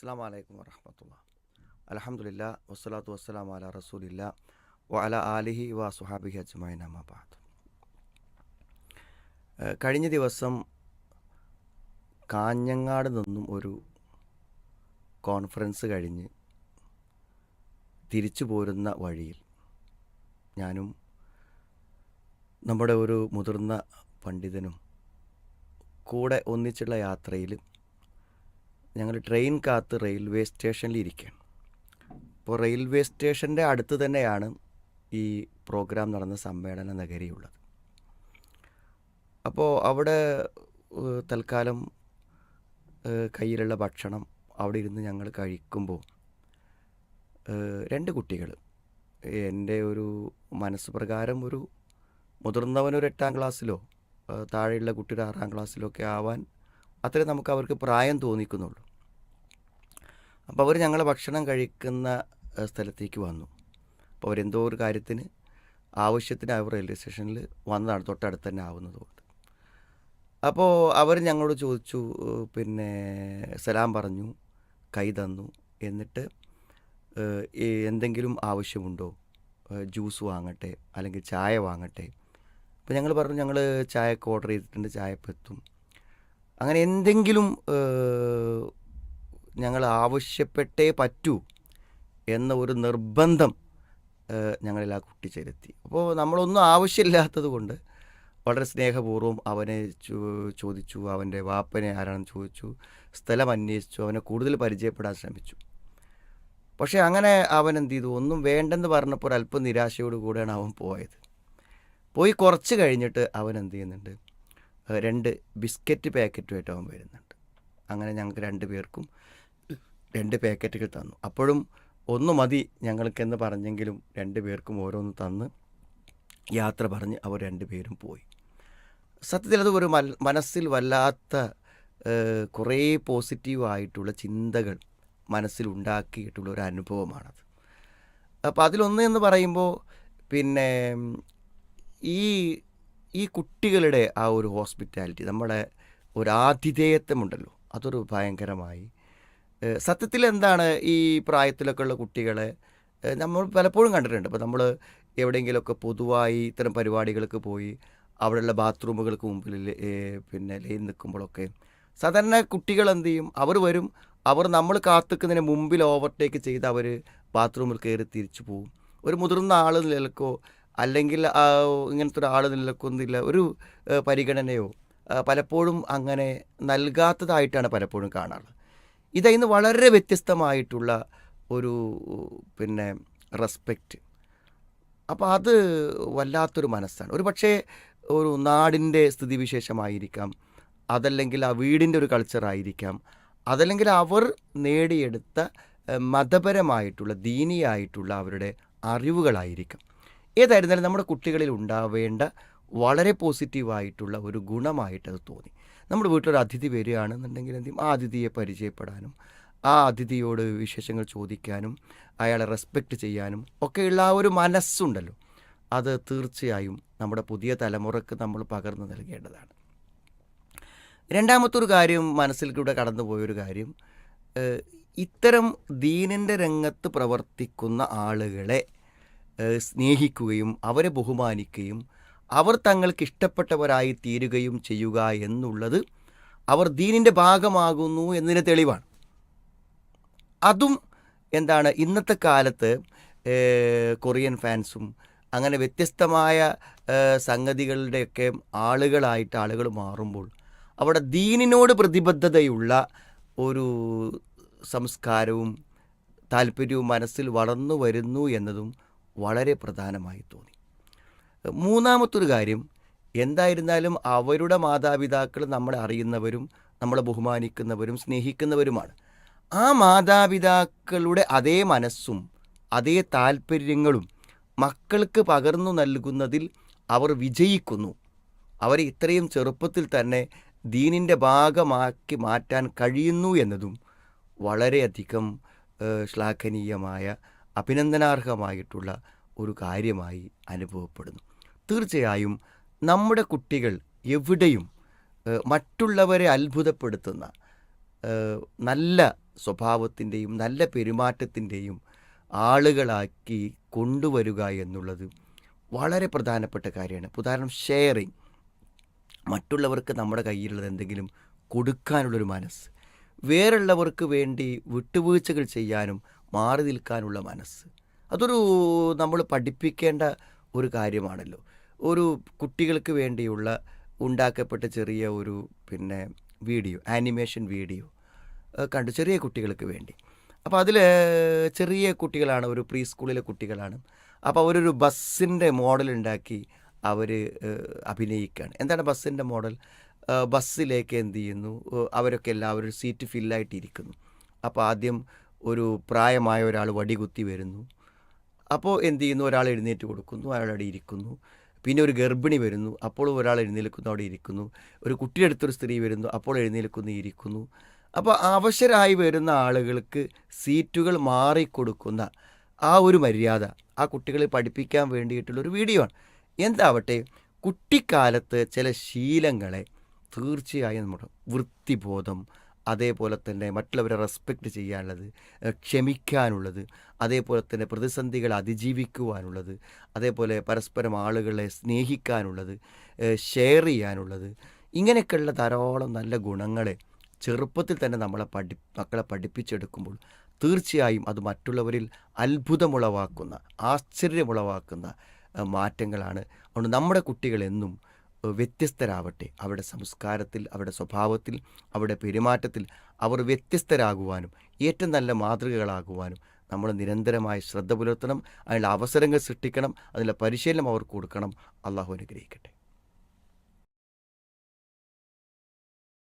അസ്സാം വലൈക്കും വറഹമത്തുള്ള. അലഹമുല്ല വസ്സലാത്തു വസ്സലാം അല റസൂലില്ല വല ആലിഹി വ സുഹാബിഹി അജ്മൈൻ കഴിഞ്ഞ ദിവസം കാഞ്ഞങ്ങാട് നിന്നും ഒരു കോൺഫറൻസ് കഴിഞ്ഞ് തിരിച്ചു പോരുന്ന വഴിയിൽ ഞാനും നമ്മുടെ ഒരു മുതിർന്ന പണ്ഡിതനും കൂടെ ഒന്നിച്ചുള്ള യാത്രയിൽ ഞങ്ങൾ ട്രെയിൻ കാത്ത് റെയിൽവേ സ്റ്റേഷനിൽ ഇരിക്കുകയാണ്. അപ്പോൾ റെയിൽവേ സ്റ്റേഷന്റെ അടുത്ത് തന്നെയാണ് ഈ പ്രോഗ്രാം നടന്ന സമ്മേളന നഗരിയുള്ളത്. അപ്പോൾ അവിടെ തൽക്കാലം കയ്യിലുള്ള ഭക്ഷണം അവിടെ ഇരുന്ന് ഞങ്ങൾ കഴിക്കുമ്പോൾ രണ്ട് കുട്ടികൾ എന്റെ ഒരു മനസ്സ് പ്രകാരം ഒരു മുതിർന്നവനൊരു എട്ടാം ക്ലാസ്സിലോ താഴെയുള്ള കുട്ടിയുടെ ആറാം ക്ലാസ്സിലോ ഒക്കെ ആവാൻ അത്രേ നമുക്ക് അവർക്ക് പ്രായം തോന്നിക്കുന്നുള്ളൂ. അപ്പോൾ അവർ ഞങ്ങൾ ഭക്ഷണം കഴിക്കുന്ന സ്ഥലത്തേക്ക് വന്നു. അപ്പോൾ അവരെന്തോ ഒരു കാര്യത്തിന് ആവശ്യത്തിന് അവർ റെയിൽവേ സ്റ്റേഷനിൽ വന്നതാണ് തൊട്ടടുത്ത് തന്നെ ആവുന്നതുകൊണ്ട് അപ്പോൾ അവർ ഞങ്ങളോട് ചോദിച്ചു പിന്നെ സലാം പറഞ്ഞു കൈ തന്നു. എന്നിട്ട് എന്തെങ്കിലും ആവശ്യമുണ്ടോ? ജ്യൂസ് വാങ്ങട്ടെ അല്ലെങ്കിൽ ചായ വാങ്ങട്ടെ. അപ്പോൾ ഞങ്ങൾ പറഞ്ഞു ഞങ്ങൾ ചായക്ക് ഓർഡർ ചെയ്തിട്ടുണ്ട് ചായ എത്തും അങ്ങനെ എന്തെങ്കിലും ഞങ്ങൾ ആവശ്യപ്പെട്ടേ പറ്റൂ എന്ന ഒരു നിർബന്ധം ഞങ്ങളിൽ ആ കുട്ടി ചെലുത്തി അപ്പോൾ നമ്മളൊന്നും ആവശ്യമില്ലാത്തത് കൊണ്ട് വളരെ സ്നേഹപൂർവം അവനെ ചോദിച്ചു അവന്റെ വാപ്പനെ ആരാണെന്ന് ചോദിച്ചു സ്ഥലം അന്വേഷിച്ചു അവനെ കൂടുതൽ പരിചയപ്പെടാൻ ശ്രമിച്ചു. പക്ഷേ അങ്ങനെ അവൻ എന്ത് ചെയ്തു? ഒന്നും വേണ്ടെന്ന് പറഞ്ഞപ്പോൾ അല്പം നിരാശയോട് കൂടെയാണ് അവൻ പോയത്. പോയി കുറച്ച് കഴിഞ്ഞിട്ട് അവൻ എന്ത് ചെയ്യുന്നുണ്ട് രണ്ട് ബിസ്ക്കറ്റ് പാക്കറ്റുമായിട്ട് അവൻ വരുന്നുണ്ട്. അങ്ങനെ ഞങ്ങൾക്ക് രണ്ട് പേർക്കും രണ്ട് പാക്കറ്റുകൾ തന്നു. അപ്പോഴും ഒന്ന് മതി ഞങ്ങൾക്കെന്ന് പറഞ്ഞെങ്കിലും രണ്ട് പേർക്കും ഓരോന്ന് തന്ന് യാത്ര പറഞ്ഞ് അവർ രണ്ടുപേരും പോയി. സത്യത്തിൽ അത് ഒരു മനസ്സിൽ വല്ലാത്ത കുറേ പോസിറ്റീവായിട്ടുള്ള ചിന്തകൾ മനസ്സിൽ ഉണ്ടാക്കിയിട്ടുള്ള ഒരു അനുഭവമാണത്. അപ്പോൾ അതിലൊന്ന് എന്ന് പറയുമ്പോൾ പിന്നെ ഈ ഈ കുട്ടികളുടെ ആ ഒരു ഹോസ്പിറ്റാലിറ്റി നമ്മുടെ ഒരു ആതിഥേയത്വമുണ്ടല്ലോ. അതൊരു ഭയങ്കരമായി സത്യത്തിൽ എന്താണ് ഈ പ്രായത്തിലൊക്കെ ഉള്ള കുട്ടികളെ നമ്മൾ പലപ്പോഴും കണ്ടിട്ടുണ്ട്. ഇപ്പോൾ നമ്മൾ എവിടെയെങ്കിലുമൊക്കെ പൊതുവായി ഇത്തരം പരിപാടികൾക്ക് പോയി അവിടെയുള്ള ബാത്റൂമുകൾക്ക് മുമ്പിൽ പിന്നെ ലൈൻ നിൽക്കുമ്പോഴൊക്കെ സാധാരണ കുട്ടികൾ എന്ത് ചെയ്യും? അവർ വരും. അവർ നമ്മൾ കാത്തുക്കുന്നതിന് മുമ്പിൽ ഓവർടേക്ക് ചെയ്ത് അവർ ബാത്റൂമിൽ കയറി തിരിച്ചു പോകും ഒരു മുതിർന്ന ആൾ നിലക്കോ അല്ലെങ്കിൽ ഇങ്ങനത്തെ ഒരാൾ നിലക്കൊന്നില്ല. ഒരു പരിഗണനയോ പലപ്പോഴും അങ്ങനെ നൽകാത്തതായിട്ടാണ് പലപ്പോഴും കാണാറുള്ളത് നിന്ന് വളരെ വ്യത്യസ്തമായിട്ടുള്ള ഒരു പിന്നെ റെസ്പെക്റ്റ് അപ്പോൾ അത് വല്ലാത്തൊരു മനസ്സാണ്. ഒരു പക്ഷേ ഒരു നാടിന്റെ സ്ഥിതിവിശേഷമായിരിക്കാം അതല്ലെങ്കിൽ ആ വീടിന്റെ ഒരു കൾച്ചറായിരിക്കാം അതല്ലെങ്കിൽ അവർ നേടിയെടുത്ത മതപരമായിട്ടുള്ള ദീനിയായിട്ടുള്ള അവരുടെ അറിവുകളായിരിക്കാം. ഏതായിരുന്നാലും നമ്മുടെ കുട്ടികളിൽ ഉണ്ടാവേണ്ട വളരെ പോസിറ്റീവായിട്ടുള്ള ഒരു ഗുണമായിട്ട് അത് തോന്നി. നമ്മുടെ വീട്ടിലൊരു അതിഥി വരികയാണെന്നുണ്ടെങ്കിൽ എന്ത് ആ അതിഥിയെ പരിചയപ്പെടാനും ആ അതിഥിയോട് വിശേഷങ്ങൾ ചോദിക്കാനും അയാളെ റെസ്പെക്റ്റ് ചെയ്യാനും ഒക്കെയുള്ള ആ ഒരു മനസ്സുണ്ടല്ലോ. അത് തീർച്ചയായും നമ്മുടെ പുതിയ തലമുറയ്ക്ക് നമ്മൾ പകർന്നു നൽകേണ്ടതാണ്. രണ്ടാമത്തെ ഒരു കാര്യം മനസ്സിൽ കൂടെ കടന്നു പോയൊരു കാര്യം ഇത്തരം ദീനിന്റെ രംഗത്ത് പ്രവർത്തിക്കുന്ന ആളുകളെ സ്നേഹിക്കുകയും അവരെ ബഹുമാനിക്കുകയും അവർ തങ്ങൾക്ക് ഇഷ്ടപ്പെട്ടവരായി തീരുകയും ചെയ്യുക എന്നുള്ളത് അവർ ദീനിന്റെ ഭാഗമാകുന്നു എന്നതിന് തെളിവാണ്. അതും എന്താണ് ഇന്നത്തെ കാലത്ത് കൊറിയൻ ഫാൻസും അങ്ങനെ വ്യത്യസ്തമായ സംഗതികളുടെയൊക്കെ ആളുകളായിട്ട് ആളുകൾ മാറുമ്പോൾ അവിടെ ദീനിനോട് പ്രതിബദ്ധതയുള്ള ഒരു സംസ്കാരവും താല്പര്യവും മനസ്സിൽ വളർന്നു വരുന്നു എന്നതും വളരെ പ്രധാനമായി തോന്നി. മൂന്നാമത്തൊരു കാര്യം എന്തായിരുന്നാലും അവരുടെ മാതാപിതാക്കൾ നമ്മളെ അറിയുന്നവരും നമ്മളെ ബഹുമാനിക്കുന്നവരും സ്നേഹിക്കുന്നവരുമാണ്. ആ മാതാപിതാക്കളുടെ അതേ മനസ്സും അതേ താല്പര്യങ്ങളും മക്കൾക്ക് പകർന്നു നൽകുന്നതിൽ അവർ വിജയിക്കുന്നു. അവരെ ഇത്രയും ചെറുപ്പത്തിൽ തന്നെ ദീനിന്റെ ഭാഗമാക്കി മാറ്റാൻ കഴിയുന്നു എന്നതും വളരെയധികം ശ്ലാഘനീയമായ അഭിനന്ദനാർഹമായിട്ടുള്ള ഒരു കാര്യമായി അനുഭവപ്പെടുന്നു. തീർച്ചയായും നമ്മുടെ കുട്ടികൾ എവിടെയും മറ്റുള്ളവരെ അത്ഭുതപ്പെടുത്തുന്ന നല്ല സ്വഭാവത്തിന്റെയും നല്ല പെരുമാറ്റത്തിന്റെയും ആളുകളാക്കി കൊണ്ടുവരിക എന്നുള്ളത് വളരെ പ്രധാനപ്പെട്ട കാര്യമാണ്. ഉദാഹരണം ഷെയറിങ് മറ്റുള്ളവർക്ക് നമ്മുടെ കയ്യിലുള്ളത് എന്തെങ്കിലും കൊടുക്കാനുള്ളൊരു മനസ്സ് വേറുള്ളവർക്ക് വേണ്ടി വിട്ടുവീഴ്ചകൾ ചെയ്യാനും മാറി നിൽക്കാനുള്ള മനസ്സ് അതൊരു നമ്മൾ പഠിപ്പിക്കേണ്ട ഒരു കാര്യമാണല്ലോ. ഒരു കുട്ടികൾക്ക് വേണ്ടിയുള്ള ഉണ്ടാക്കപ്പെട്ട ചെറിയ ഒരു പിന്നെ വീഡിയോ ആനിമേഷൻ വീഡിയോ കണ്ടു ചെറിയ കുട്ടികൾക്ക് വേണ്ടി. അപ്പോൾ അതിൽ ചെറിയ കുട്ടികളാണ് ഒരു പ്രീ സ്കൂളിലെ കുട്ടികളാണ്. അപ്പോൾ അവരൊരു ബസ്സിന്റെ മോഡൽ ഉണ്ടാക്കി അവർ അഭിനയിക്കുകയാണ് എന്താണ് ബസ്സിന്റെ മോഡൽ? ബസ്സിലേക്ക് എന്ത് ചെയ്യുന്നു? അവരൊക്കെ എല്ലാവരും സീറ്റ് ഫില്ലായിട്ടിരിക്കുന്നു. അപ്പോൾ ആദ്യം ഒരു പ്രായമായ ഒരാൾ വടികുത്തി വരുന്നു. അപ്പോൾ എന്ത് ചെയ്യുന്നു? ഒരാൾ എഴുന്നേറ്റ് കൊടുക്കുന്നു അയാളവിടെ ഇരിക്കുന്നു. പിന്നെ ഒരു ഗർഭിണി വരുന്നു അപ്പോൾ ഒരാൾ എഴുന്നേൽക്കുന്നു അവിടെ ഇരിക്കുന്നു. ഒരു കുട്ടിയുടെ അടുത്തൊരു സ്ത്രീ വരുന്നു അപ്പോൾ എഴുന്നേൽക്കുന്നു ഇരിക്കുന്നു. അപ്പോൾ അവശരായി വരുന്ന ആളുകൾക്ക് സീറ്റുകൾ മാറിക്കൊടുക്കുന്ന ആ ഒരു മര്യാദ ആ കുട്ടികളെ പഠിപ്പിക്കാൻ വേണ്ടിയിട്ടുള്ളൊരു വീഡിയോ ആണ്. എന്താവട്ടെ കുട്ടിക്കാലത്ത് ചില ശീലങ്ങളെ തീർച്ചയായും നമ്മുടെ വൃത്തിബോധം അതേപോലെ തന്നെ മറ്റുള്ളവരെ റെസ്പെക്റ്റ് ചെയ്യാനുള്ളത് ക്ഷമിക്കാനുള്ളത് അതേപോലെ തന്നെ പ്രതിസന്ധികളെ അതിജീവിക്കുവാനുള്ളത് അതേപോലെ പരസ്പരം ആളുകളെ സ്നേഹിക്കാനുള്ളത് ഷെയർ ചെയ്യാനുള്ളത് ഇങ്ങനെയൊക്കെയുള്ള ധാരാളം നല്ല ഗുണങ്ങളെ ചെറുപ്പത്തിൽ തന്നെ നമ്മളെ പഠി മക്കളെ പഠിപ്പിച്ചെടുക്കുമ്പോൾ തീർച്ചയായും അത് മറ്റുള്ളവരിൽ അത്ഭുതമുളവാക്കുന്ന ആശ്ചര്യമുളവാക്കുന്ന മാറ്റങ്ങളാണ്. അതുകൊണ്ട് നമ്മുടെ കുട്ടികളെന്നും ഏഹ് വ്യത്യസ്തരാവട്ടെ. അവരുടെ സംസ്കാരത്തിൽ അവരുടെ സ്വഭാവത്തിൽ അവരുടെ പെരുമാറ്റത്തിൽ അവർ വ്യത്യസ്തരാകുവാനും ഏറ്റവും നല്ല മാതൃകകളാകുവാനും നമ്മൾ നിരന്തരമായി ശ്രദ്ധ പുലർത്തണം. അതിനുള്ള അവസരങ്ങൾ സൃഷ്ടിക്കണം. അതിനുള്ള പരിശീലനം അവർക്ക് കൊടുക്കണം. അള്ളാഹു അനുഗ്രഹിക്കട്ടെ.